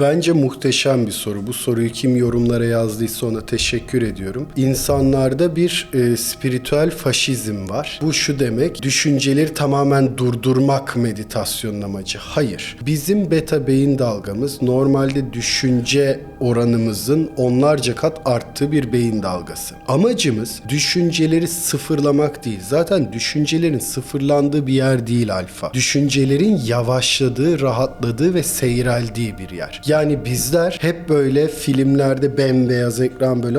Bence muhteşem bir soru. Bu soruyu kim yorumlara yazdıysa ona teşekkür ediyorum. İnsanlarda bir e, spiritüel faşizm var. Bu şu demek, düşünceleri tamamen durdurmak meditasyonun amacı. Hayır. Bizim beta beyin dalgamız normalde düşünce oranımızın onlarca kat arttığı bir beyin dalgası. Amacımız düşünceleri sıfırlamak değil. Zaten düşüncelerin sıfırlandığı bir yer değil alfa. Düşüncelerin yavaşladığı, rahatladığı ve seyreldiği bir yer. Yani bizler hep böyle filmlerde bembeyaz ekran böyle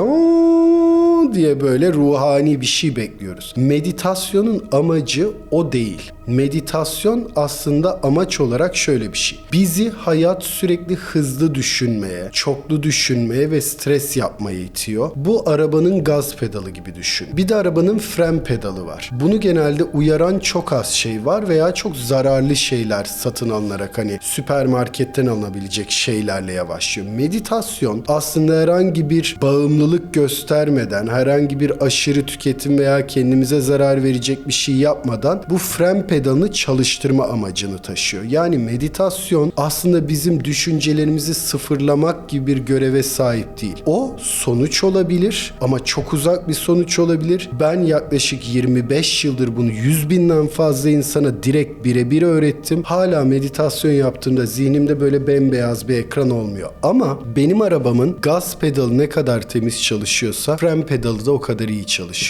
Diye böyle ruhani bir şey bekliyoruz. Meditasyonun amacı o değil. Meditasyon aslında amaç olarak şöyle bir şey. Bizi hayat sürekli hızlı düşünmeye, çoklu düşünmeye ve stres yapmaya itiyor. Bu arabanın gaz pedalı gibi düşün. Bir de arabanın fren pedalı var. Bunu genelde uyaran çok az şey var veya çok zararlı şeyler satın alınarak hani süpermarketten alınabilecek şeylerle yavaşlıyor. Meditasyon aslında herhangi bir bağımlılık göstermeden, herhangi bir aşırı tüketim veya kendimize zarar verecek bir şey yapmadan bu fren pedalını çalıştırma amacını taşıyor. Yani meditasyon aslında bizim düşüncelerimizi sıfırlamak gibi bir göreve sahip değil. O sonuç olabilir ama çok uzak bir sonuç olabilir. Ben yaklaşık 25 yıldır bunu 100 binden fazla insana direkt birebir öğrettim. Hala meditasyon yaptığımda zihnimde böyle bembeyaz bir ekran olmuyor. Ama benim arabamın gaz pedalı ne kadar temiz çalışıyorsa fren pedalı da o kadar iyi çalışıyor.